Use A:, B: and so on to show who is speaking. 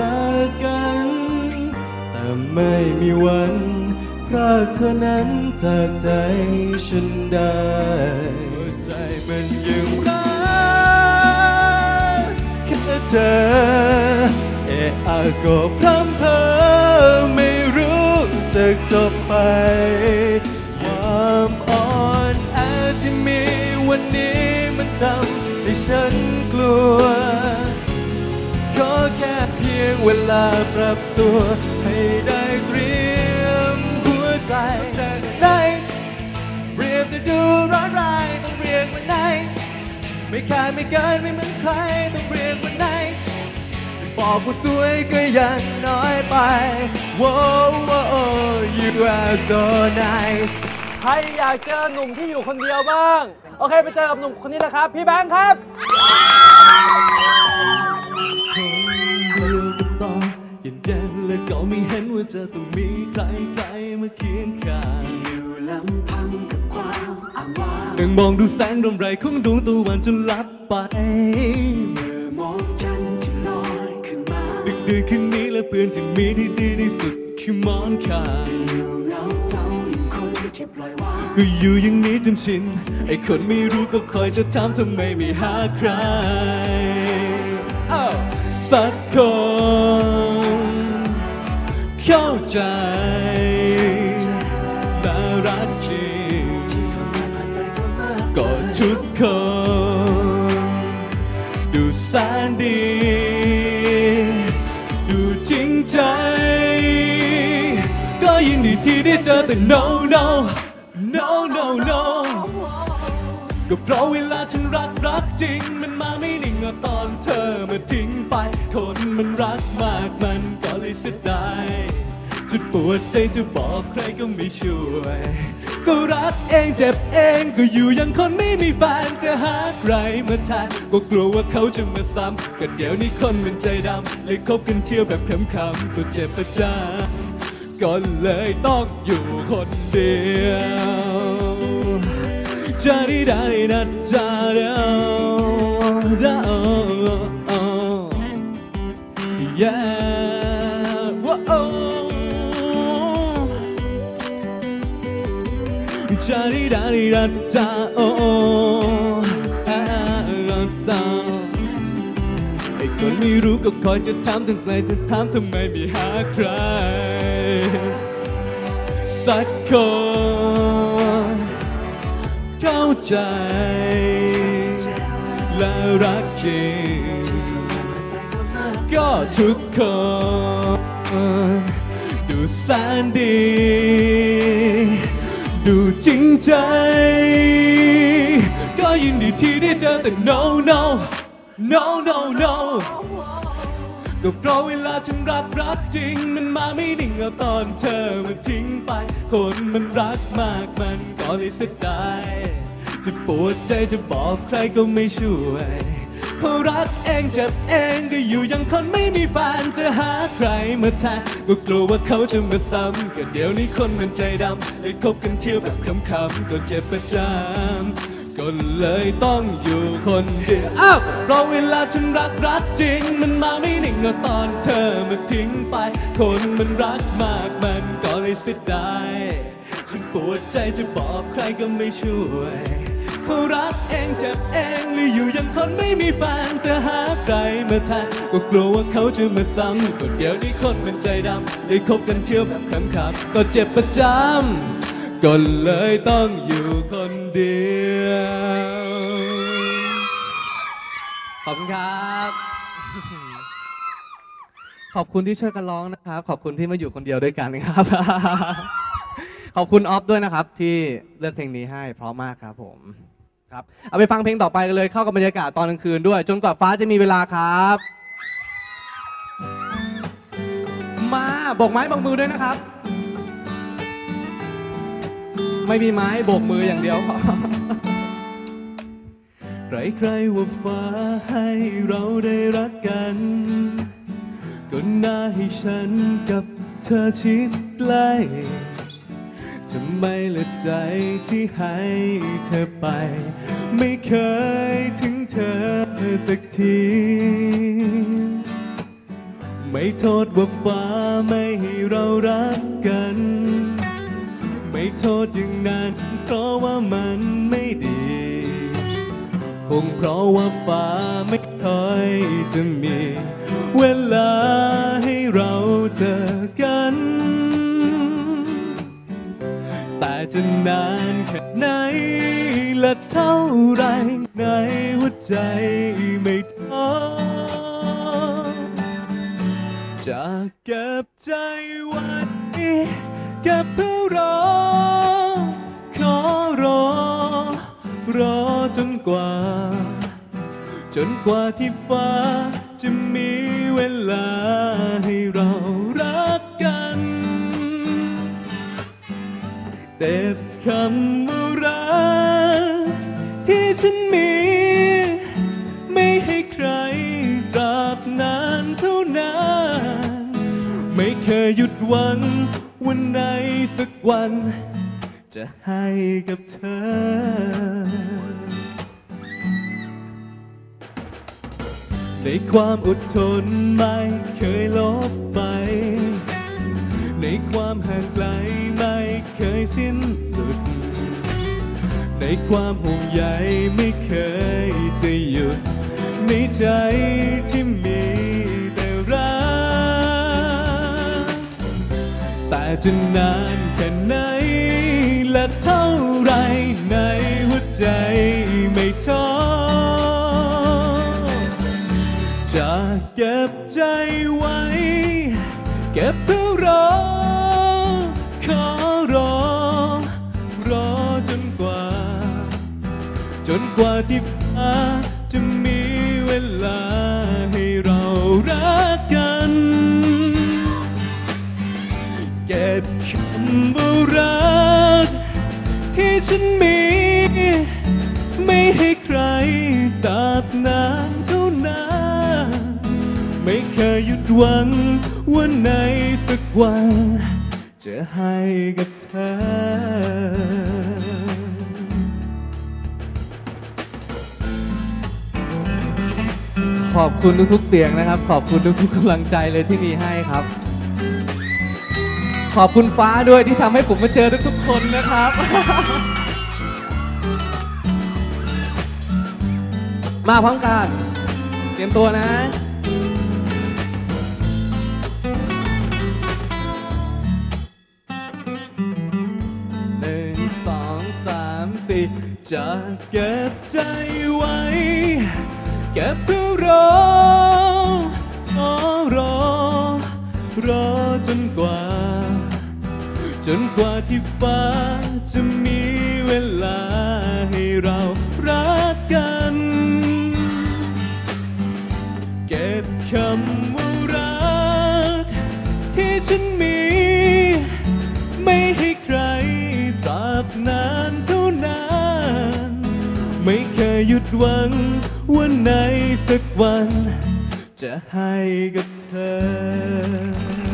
A: จากกัน แต่ไม่มีวันพรากเธอนั้นจากใจฉันได้ใจมันยังรักแค่เธอ เอะอะก็พร่ำเพอไม่รู้จะจบไปความอ่อนแอที่มีวันนี้มันทำให้ฉันกลัว เวลาปรับตัวให้ได้เตรียมหัวใจได้เรียบจะดูร้อนรายต้องเรียกว่าไหน ไม่ขาดไม่เกินไม่เหมือนใครต้องเรียกว่าไหนบอกว่าสวยก็ยังน้อยไป Wow, wow, you are so nice
B: ใครอยากเจอหนุ่มที่อยู่คนเดียวบ้าง โอเค ไปเจอกับหนุ่มคนนี้นะครับ พี่แบงค์ครับ
A: คนเดียวก็ต้องเย็นเย็นและก็ไม่เห็นว่าจะต้องมีใครใครมาเคียงข้าง
C: อยู่ลำพังกับความอ้างว้าง
A: นั่งมองดูแสงรำไรของดวงตะวันจนลับไป
C: เมื่อมองจันทร์ที่ลอยขึ้นมา
A: ดึกดื่นคืนนี้และเพื่อนที่มีที่ดีที่สุดคือหมอนข้าง
C: อยู่เงาเงาอย่างคนที่ปล่อยวาง
A: ก็อยู่อย่างนี้จนชินไอ้คนไม่รู้ก็คอยจะถามทำไมไม่หาใครอ้าวสักคน เข้าใจน่ารักจริง
C: ที่เขามาผ่านไปก็มาก
A: ก็ทุกคน ดูแสนดี ดูจริงใจ ก็ยินดีที่ได้เจอแต่ no no no no no ก็เพราะเวลาฉันรักรักจริงมันมาไม่ จะปวดใจจะบอกใครก็ไม่ช่วย ก็รักเองเจ็บเองก็อยู่อยังคนไม่มีแฟนจะหาใครมาแทนก็กลัวว่าเขาจะมาซ้ำก็เดี๋ยวนี้คนมันใจดำเลยคบกันเที่ยวแบบขำๆก็เจ็บประจำก็เลยต้องอยู่คนเดียวจาริดาริดาจาเดาดา yeah จาริดาริดาจาโอ้รักต่อไอ้คนไม่รู้ก็คอยจะถามตั้งไกลแต่ถามทำไมไม่หาใคร สักคนเข้าใจ และรักจริงก็ทุกคน ดูแสนดิ ใจ ก็ยินดีที่ได้เจอแต่ no no no no no ก็เพราะเวลาฉันรักรักจริง มันมาไม่ดิ่งเอาตอนเธอมาทิ้งไป คนมันรักมากมันก็เลยเสียดายจะปวดใจจะบอกใครก็ไม่ช่วย เพราะรักเองเจ็บเองก็อยู่อยังคนไม่มีแฟนจะหาใครมาแทนก็กลัวว่าเขาจะมาซ้ำก็เดี๋ยวนี้คนมันใจดำเลยคบกันเที่ยวแบบขำๆก็เจ็บประจำก็เลยต้องอยู่คนเดียวอ้าวราะเวลาฉันรักรักจริง มันมาไม่หนิ่งเอาตอนเธอมาทิ้งไป คนมันรักมากมันก็เลยเสียดายฉันปวดใจจะบอกใครก็ไม่ช่วย พราะรักเองเจ็บเองหรืออยู่อยังคนไม่มีแฟนจะหาใครมาแทนก็กลัวว่าเขาจะมาซ้ำก็เดี๋ยวนี้คนมันใจดำเลยคบกันเที่ยวแบบขำๆก็เจ็บประจำก็เลยต้องอยู่คนเดียว
B: ขอบคุณครับ ขอบคุณที่ช่วยกันร้องนะครับ ขอบคุณที่มาอยู่คนเดียวด้วยกันครับ ขอบคุณออฟด้วยนะครับที่เลือกเพลงนี้ให้เพราะมากครับผม ครับเอาไปฟังเพลงต่อไปกันเลยเข้ากับบรรยากาศตอนกลางคืนด้วย จนกว่าฟ้าจะมีเวลาครับ มาโบกไม้บกมือด้วยนะครับ ไม่มีไม้โบกมืออย่างเดียวพอ
A: ใครๆว่าฟ้าให้เราได้รักกันก็น่าให้ฉันกับเธอชิดใกล้ ทำไมละใจที่ให้เธอไป ไม่เคยถึงเธอสักที ไม่โทษว่าฟ้าไม่ให้เรารักกัน ไม่โทษอย่างนั้น เพราะว่ามันไม่ดี คงเพราะว่าฟ้าไม่ค่อยจะมี เวลาให้เรา จะนานแค่ไหนและเท่าไรในหัวใจไม่ท้อจะเก็บใจไว้เก็บเพื่อรอ ขอรอ รอจนกว่า จนกว่าที่ฟ้าจะมีเวลาให้เรา เด็บคำว่ารักที่ฉันมี ไม่ให้ใครตราบนานเท่านาน ไม่เคยหยุดหวังวันไหนสักวัน จะให้กับเธอในความอดทนไม่เคยลบไป ในความห่างไกล เคยสิ้นสุด ในความห่วงใยไม่เคยจะหยุดในใจที่มีแต่รัก แต่จะนานแค่ไหน และเท่าไรในหัวใจไม่ท้อจะเก็บใจไว้ เก็บเพื่อรอ จนกว่าที่ฟ้าจะมีเวลาให้เรารักกัน เก็บคำว่ารักที่ฉันมี ไม่ให้ใครตาบนานเท่านานไม่เคยหยุดหวังว่าในสักวัน จะให้กับเธอ
B: ขอบคุณทุกๆเสียงนะครับ ขอบคุณทุกๆกำลังใจเลยที่มีให้ครับ ขอบคุณฟ้าด้วยที่ทำให้ผมมาเจอทุกๆคนนะครับ มาพร้อมกันเตรียมตัวนะ
A: หนึ่งสองสามสี่จะเก็บใจไว้ เก็บ รอรอขอรอ รอจนกว่า จนกว่าที่ฟ้าจะมีเวลาให้เรารักกัน จะให้กับเธอ